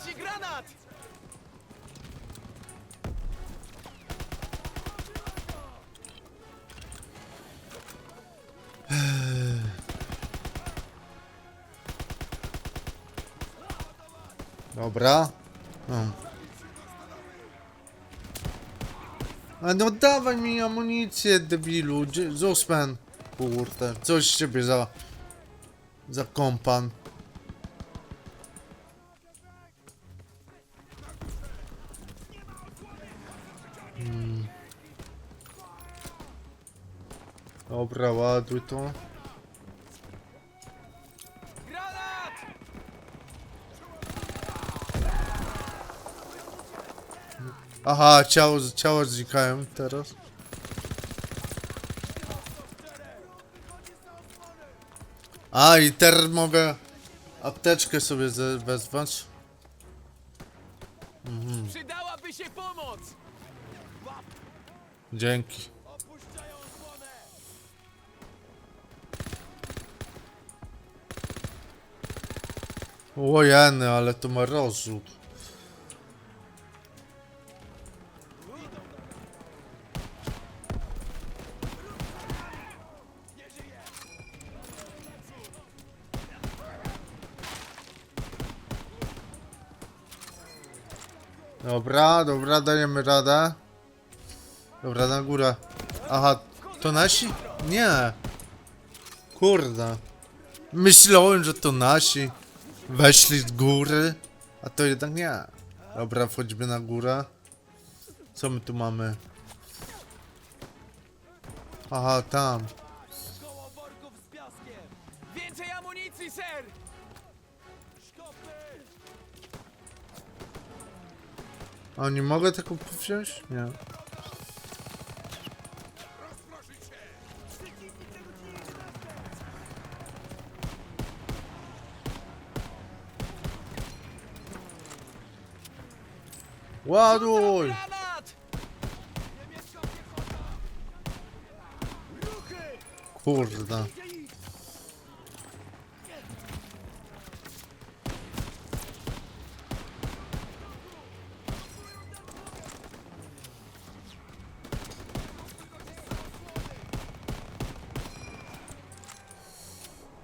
Leci granat! Dobra. No. A no dawaj mi amunicję, debilu. Zusman. Kurde, coś ciebie za... Za kompan. Dobra, ładuj to. Aha, ciało, ciało znikają teraz. A i teraz mogę apteczkę sobie wezwać. Przydałaby się pomoc! Dzięki. Ojeny, ale to ma rozrzut. Dobra, dobra, dajemy radę. Dobra, na górę. Aha, to nasi? Nie. Kurde. Myślałem, że to nasi. Weszli z góry, a to jednak nie. Dobra, wchodzimy na górę. Co my tu mamy? Aha, tam. A nie mogę tego wziąć? Nie. Ładuj! Kurde.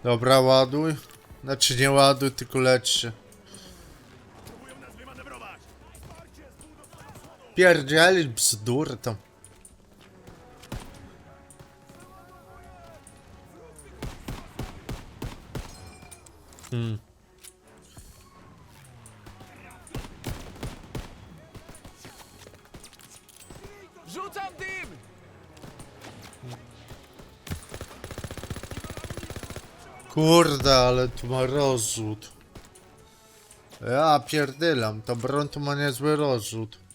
Dobra, ładuj. Znaczy nie ładuj, tylko lecz się. Pierdzielić bzdur tam. Hmm. Rzucam dym! Kurde, ale tu ma rozrzut. Ja pierdylam, ta broń tu ma niezły rozrzut.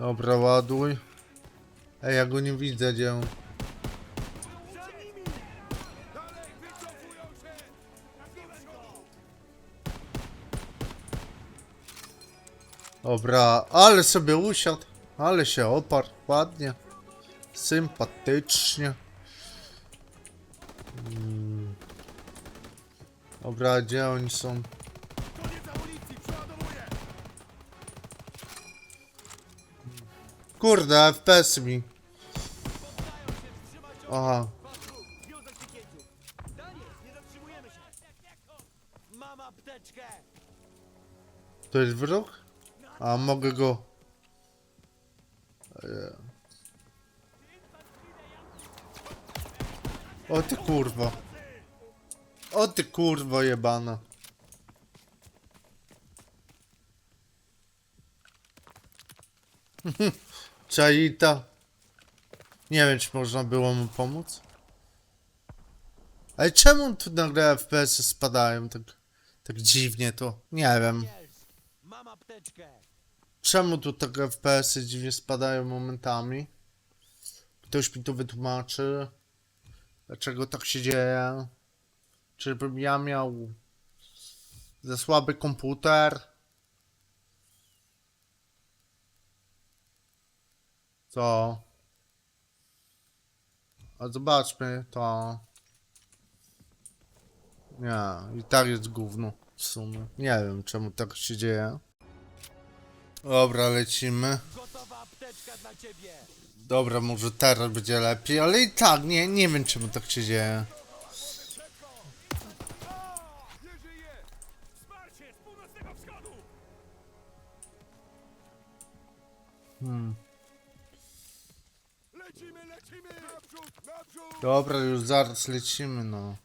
Dobra, ładuj. Ej, ja go nie widzę, gdzie. Dobra, ale sobie usiadł. Ale się oparł, ładnie. Sympatycznie. Mm. Dobra, gdzie oni są? Kurde, FPS mi. Aha, to jest wróg? A mogę go. O ty kurwa. O ty kurwa jebana. Czaita. Nie wiem, czy można było mu pomóc. Ale czemu tu nagle FPS spadają tak, tak dziwnie to? Nie wiem. Czemu tu tak FPS-y dziwnie spadają momentami? Ktoś mi to wytłumaczy. Dlaczego tak się dzieje? Czyżbym ja miał za słaby komputer? Co? A zobaczmy to. Nie, i tak jest gówno w sumie. Nie wiem czemu tak się dzieje. Dobra, lecimy. Gotowa apteczka dla ciebie. Dobra, może teraz będzie lepiej, ale i tak nie, nie wiem czemu tak się dzieje. Hmm. Dobra, już zaraz lecimy, no.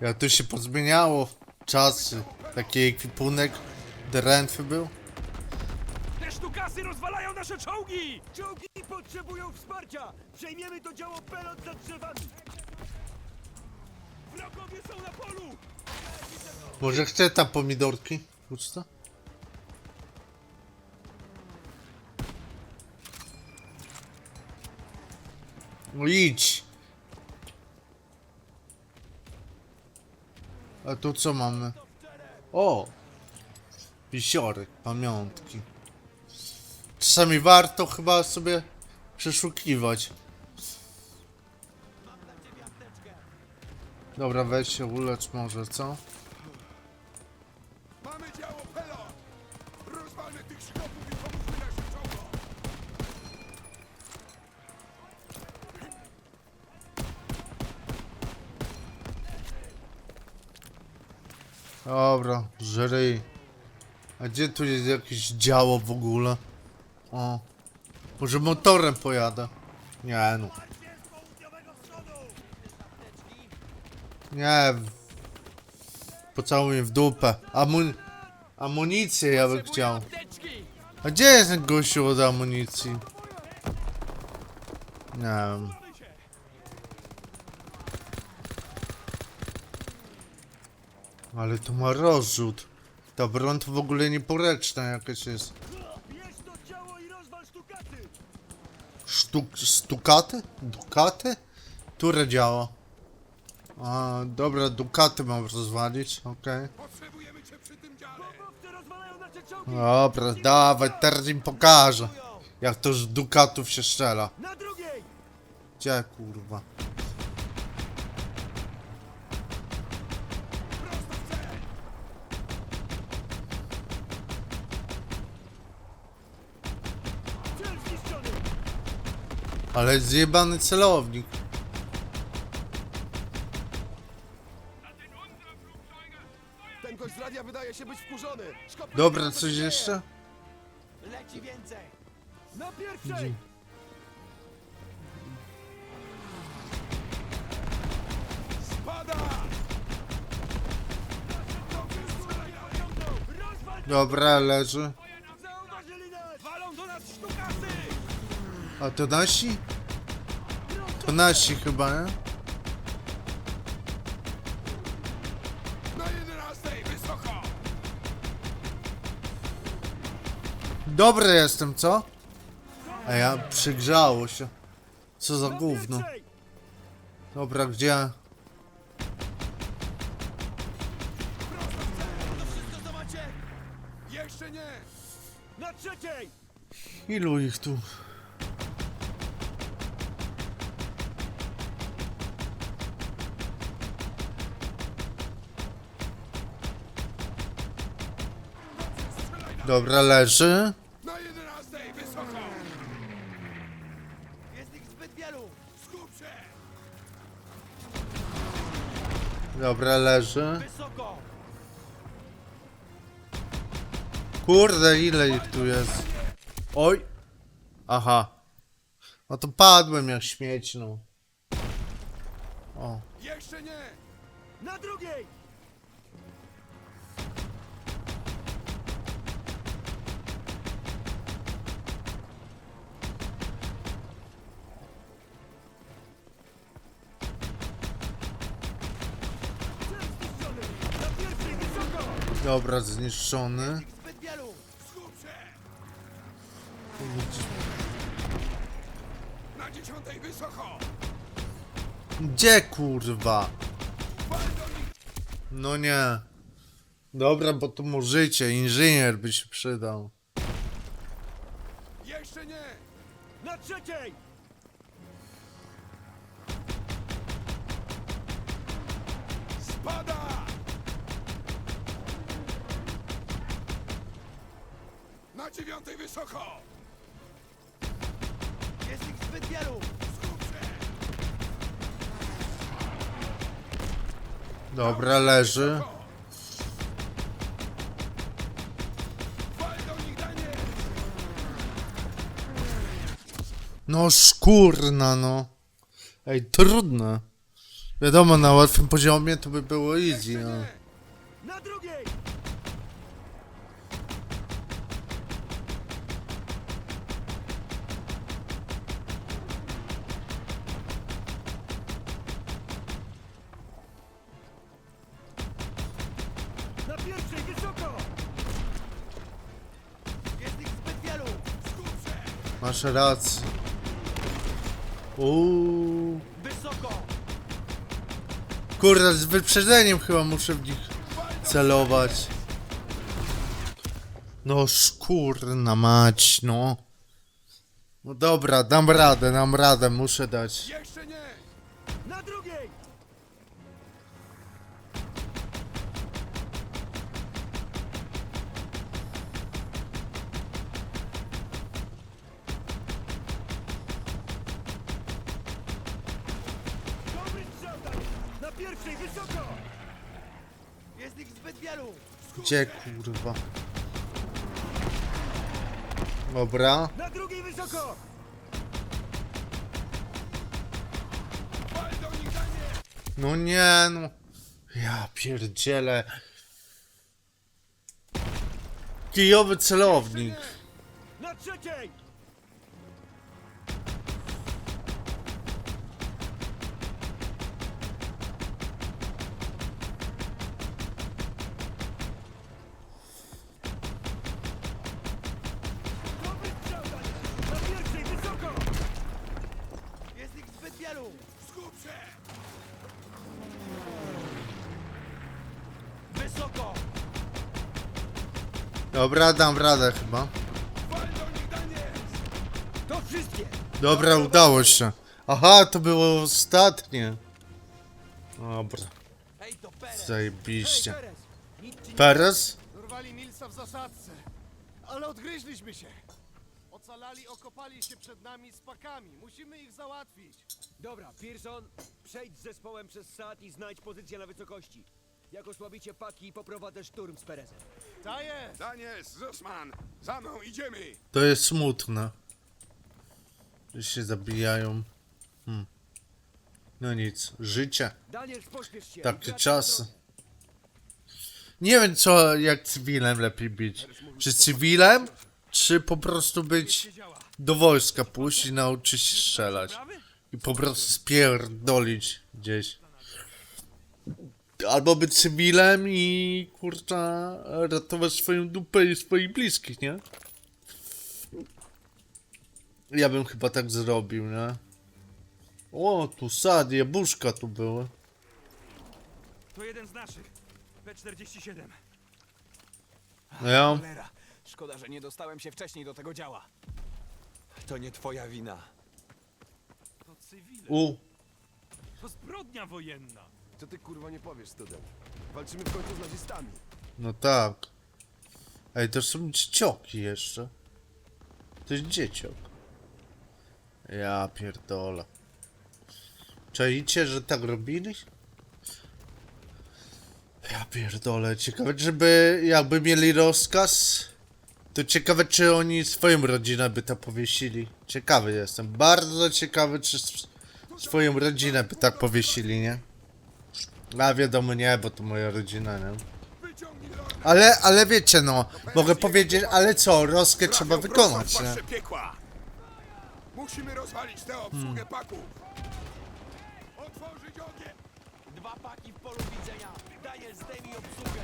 Jak to się pozmieniało czasy. Taki ekwipunek drętwy był. Te sztukasy rozwalają nasze czołgi! Czołgi potrzebują wsparcia. Przejmiemy to działo pelot za drzewami. Wrogowie są na polu! Może chce tam pomidorki? Puszcza? No idź. A tu co mamy? O! Wisiorek, pamiątki. Czasami warto chyba sobie przeszukiwać. Dobra, weź się ulecz może, co? Gdzie tu jest jakieś działo w ogóle? O. Może motorem pojadę? Nie no. Nie. Pocałuj mnie w dupę. Amun... Amunicję ja bym chciał. A gdzie jest ten gościu od amunicji? Nie wiem. Ale to ma rozrzut. To w ogóle nieporęczna jakaś jest. Bierz to działo i rozwal sztukaty. Sztuk... stukaty? Dukaty? Które działa? A, dobra, dukaty mam rozwalić, okej. Potrzebujemy cię przy tym dziale! Bombowce rozwalają nasze czołgi. Dobra, dawaj, teraz im pokażę. Jak to z dukatów się strzela. Na drugiej. Gdzie kurwa? Ale zjebany celownik. Ten gość z radia wydaje się być wkurzony! Szkop Dobra, coś jeszcze? Leci więcej. Na pierwszej. Spada! Rozwal. Dobra, leży. Zauważyli nas. Walą do nas sztukasy! A to nasi? To nasi chyba, nie? Dobry jestem, co? A ja przygrzało się. Co za gówno. Dobra, gdzie? Jeszcze nie! Na trzeciej. Ilu ich tu? Dobra, leży. Na jedenastej, wysoko! Jest ich zbyt wielu. Skup się! Dobra, leży. Wysoko. Kurde, ile ich tu jest? Oj. Aha. No to padłem jak śmieć, no. O. Jeszcze nie! Na drugiej. Dobra, zniszczony. Na dziesiątej, wysoko! Gdzie kurwa? No nie. Dobra, bo tu możecie, inżynier by się przydał. Jeszcze nie! Na trzeciej. Wysoko! Jest ich zbyt wielu! Dobra, leży. No szkurna, no. Ej, trudne. Wiadomo, na łatwym poziomie to by było easy, no. Na drugiej! Masz rację. Uuu. Kurde, z wyprzedzeniem chyba muszę w nich celować. No szkurna mać, no. No dobra, dam radę, dam radę, muszę dać. Jeszcze nie! Na drugiej! Wysoko! Jest ich zbyt wielu! Gdzie kurwa? Dobra. Na drugiej, wysoko! No nie, no. Ja pierdzielę. Kijowy celownik. Na trzeciej! Dobra, dam radę chyba. Dobra, udało się. Aha, to było ostatnie. Dobra, Hej, to Perez! zajebiście. Perez! Dorwali Milsa w zasadce, ale odgryźliśmy się. Ocalali, okopali się przed nami z pakami. Musimy ich załatwić. Dobra, Pearson, przejdź z zespołem przez sad i znajdź pozycję na wysokości. Jak osłabicie paki, poprowadzę szturm z Perezem. Ta jest! Daniel, Zussman! Za mną idziemy! To jest smutne. Że się zabijają. Hmm. No nic, życie. Daniel, pośpiesz się! Takie czasy. Nie wiem co, jak cywilem lepiej być. Czy cywilem, czy po prostu być do wojska pójść i nauczyć się strzelać. I po prostu spierdolić gdzieś. Albo być cywilem i kurczę ratować swoją dupę i swoich bliskich, nie? Ja bym chyba tak zrobił, nie? O, tu sad, jabłuszka tu były. To jeden z naszych. P47. No ja, Cholera. Szkoda, że nie dostałem się wcześniej do tego działa. To nie twoja wina. To cywile. u, To zbrodnia wojenna. Co ty kurwa nie powiesz, student? Walczymy w końcu z nazistami. No tak. Ej, to są dziecioki jeszcze. To jest dzieciok. Ja pierdolę. Czajcie, że tak robili? Ja pierdolę. Ciekawe, żeby jakby mieli rozkaz, to ciekawe, czy oni swoją rodzinę by to powiesili. Ciekawy jestem. Bardzo ciekawy, czy swoją rodzinę by tak powiesili, nie? A wiadomo nie, bo to moja rodzina, nie? Ale, ale wiecie no, mogę powiedzieć, ale co, rozkę trzeba wykonać, nie? Musimy rozwalić tę obsługę paków! Otworzyć ogień! Dwa paki w polu widzenia. Daniel, zdejmij obsługę.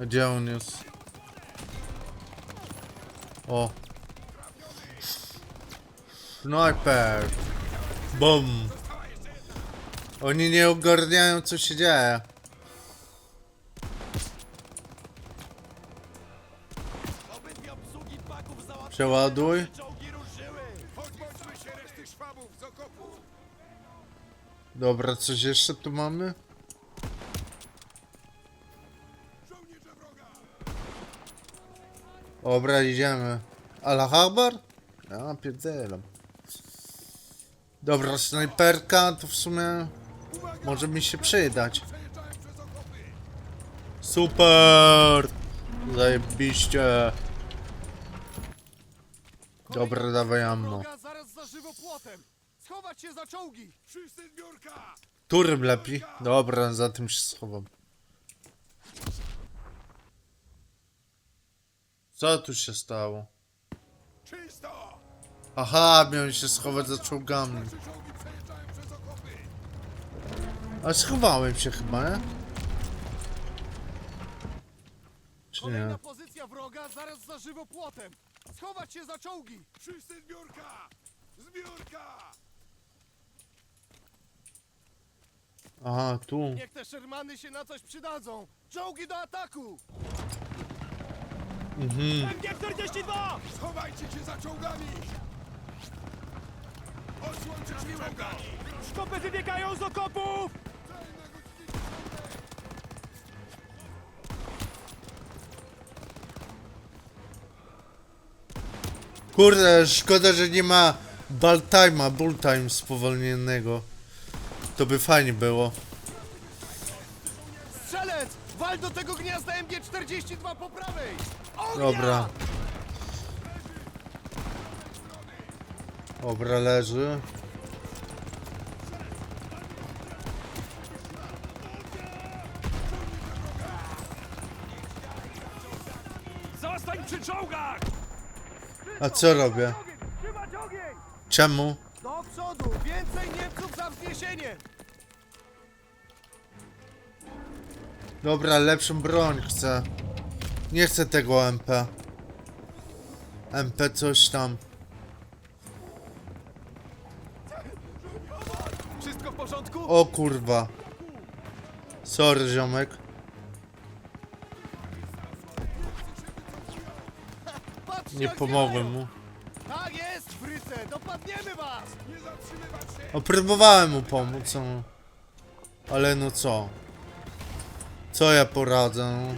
Gdzie on jest? O. Sniper. Bum. Oni nie ogarniają co się dzieje. Obydwie obsługi paków załatwione. Przeładuj. Czołgi ruszyły. Pozbądźmy się reszty szwabów z okopu! Dobra, coś jeszcze tu mamy? Żołnierze wroga! Dobra, idziemy. Allah Akbar? Ja pierdzielam. Dobra, snajperka to w sumie! Może mi się przydać. Super! Zajebiście. Dobra, dawaj ammo. Schować się za czołgi! Wszyscy zbiórka! Którym lepiej? Dobra, za tym się schowam. Co tu się stało? Czysto! Aha, miałem się schować za czołgami. Nasze czołgi przejeżdżają przez okopy! A schowałem się chyba, nie? Czy nie? Kolejna pozycja wroga zaraz za żywopłotem! Schować się za czołgi! Wszyscy zbiórka! Zbiórka! Aha, tu. Niech te Shermany się na coś przydadzą! Czołgi do ataku! Mhm. MG-42! Schowajcie się za czołgami! Osłoncie drzwi wroga! Szkopy wybiegają z okopów! Kurde, szkoda, że nie ma Baltime'a, Bulltime spowolnionego. To by fajnie było. Strzelec! Wal do tego gniazda MG-42 po prawej! Ognia! Dobra. Dobra, leży. A co robię? Czemu? Do przodu! Więcej Niemców za wzniesienie! Dobra, lepszą broń chcę. Nie chcę tego MP. MP coś tam. Wszystko w porządku? O kurwa. Sorry, ziomek. Nie pomogłem mu. Tak jest, Fryce! Dopadniemy was! Nie zatrzymywać się! O, próbowałem mu pomóc, no. Ale no co? Co ja poradzę? no?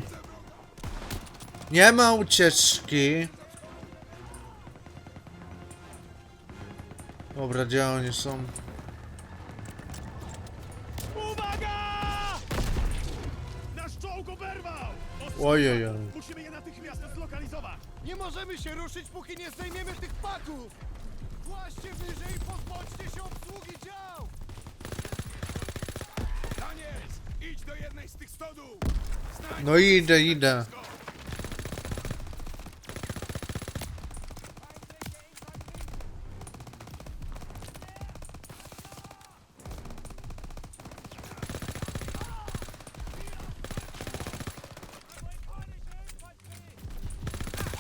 Nie ma ucieczki. Dobra, gdzie oni są? Uwaga! Nasz czołg oberwał! Ojej. Musimy natychmiast zlokalizować! Nie możemy się ruszyć, póki nie zdejmiemy tych paków! Właście wyżej i pozbądźcie się obsługi dział! Daniel! Idź do jednej z tych stodół! Znajdź No idę, idę.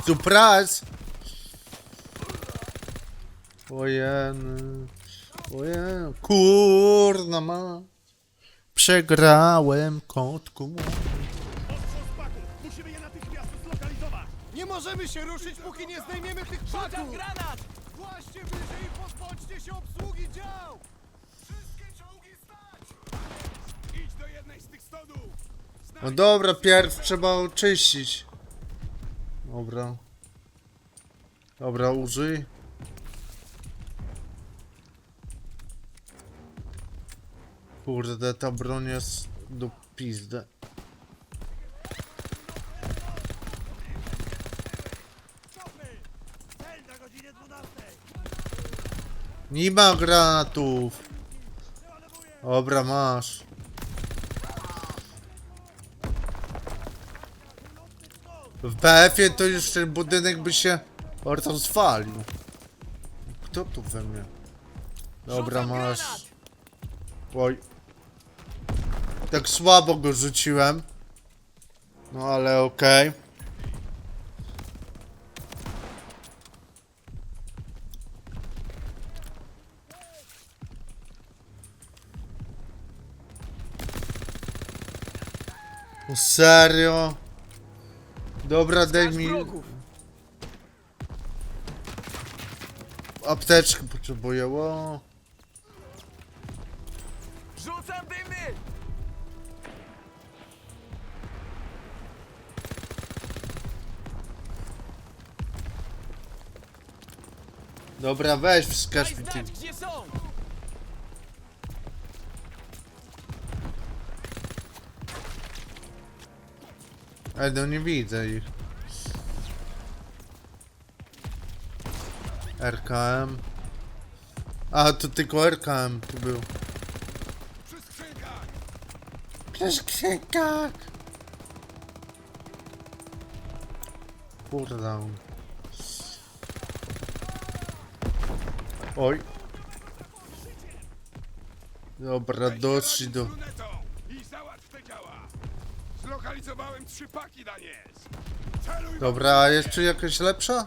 Surprise! Ojeny. Ojeny. Kurna ma. Przegrałem kotku. Musimy je natychmiast zlokalizować! Nie możemy się ruszyć, póki nie zdejmiemy tych paków! granat! Właście wyżej i pozbądźcie się obsługi dział! Wszystkie czołgi stać! Idź do jednej z tych stodół! No dobra, pierw trzeba oczyścić. Dobra. Dobra, użyj. Kurde, ta broń jest do pizdy. Cel na godzinie 12! Nie ma granatów. Dobra, masz. W BF-ie to już ten budynek by się rozwalił. Kto tu we mnie? Dobra, masz. Oj. Tak słabo go rzuciłem. No ale okej. O serio? Dobra, daj mi... Apteczkę potrzebuję, o. Rzucam dymy! Dobra, weź wskaż mi ty. gdzie są! Ej, no nie widzę ich. RKM. A, to tylko RKM tu był. Przy skrzynkach! Przy skrzynkach! Kurde. Oj. Dobra, doszli do... Zlokalizowałem trzy paki, Daniels! Celuj Dobra, a jeszcze jakaś lepsza?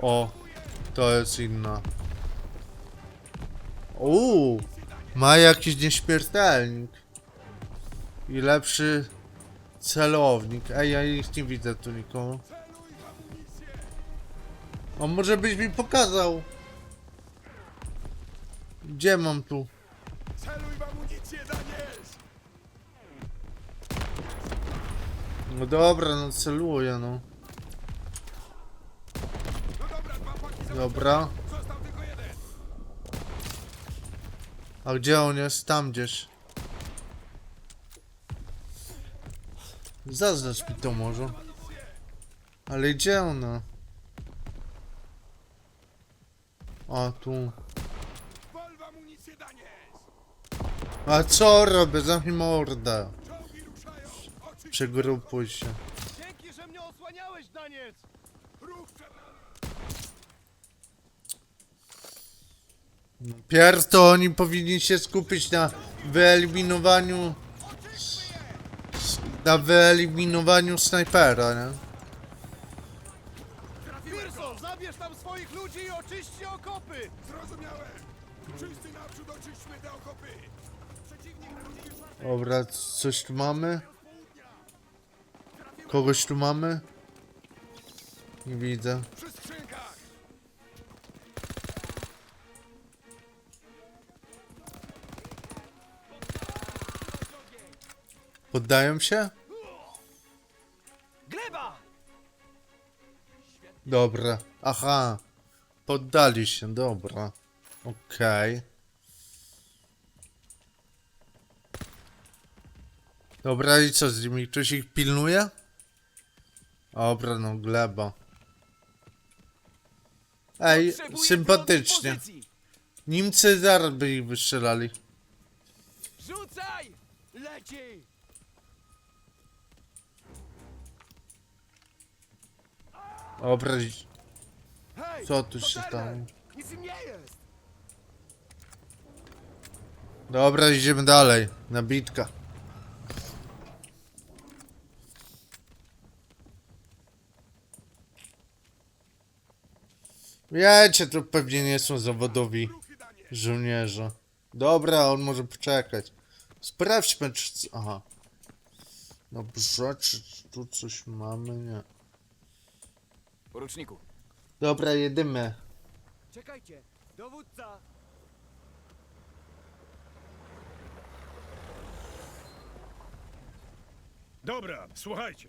O, to jest inna. Uuu, ma jakiś nieśmiertelnik. I lepszy celownik. Ej, ja ich nie widzę tu nikogo. O, może byś mi pokazał. Gdzie mam tu? No dobra, no celuję, no. Dobra! A gdzie on jest? Tam gdzieś. Zaznacz mi to może. Ale gdzie ona? A tu. A co robię? Zamknij mordę. Przegrupuj się. Dzięki, że mnie osłaniałeś, Daniec! Ruch przed... Pierw to oni powinni się skupić na wyeliminowaniu... Na wyeliminowaniu snajpera, nie? Wilson, zabierz tam swoich ludzi i oczyście okopy! Zrozumiałem! Wszyscy naprzód oczyśćmy te okopy! Przeciwnik ludzi już... Dobra, coś tu mamy? Kogoś tu mamy? Nie widzę. Poddają się? Gleba! Dobra. Aha. Poddali się, dobra. Okej. Dobra, i co z nimi? Ktoś ich pilnuje? Dobra, no gleba. Ej, Potrzebuję sympatycznie. broni w pozycji. Zaraz by ich wystrzelali. Rzucaj! Leci! Dobra, Hej! co tu się Turner! stało? Nic im nie jest! Dobra, idziemy dalej. Nabitka. Wiecie, to pewnie nie są zawodowi żołnierze. Dobra, on może poczekać. Sprawdźmy, czy... Aha. Dobrze, czy tu coś mamy? Nie. Poruczniku. Dobra, jedymy. Czekajcie! Dowódca! Dobra, słuchajcie.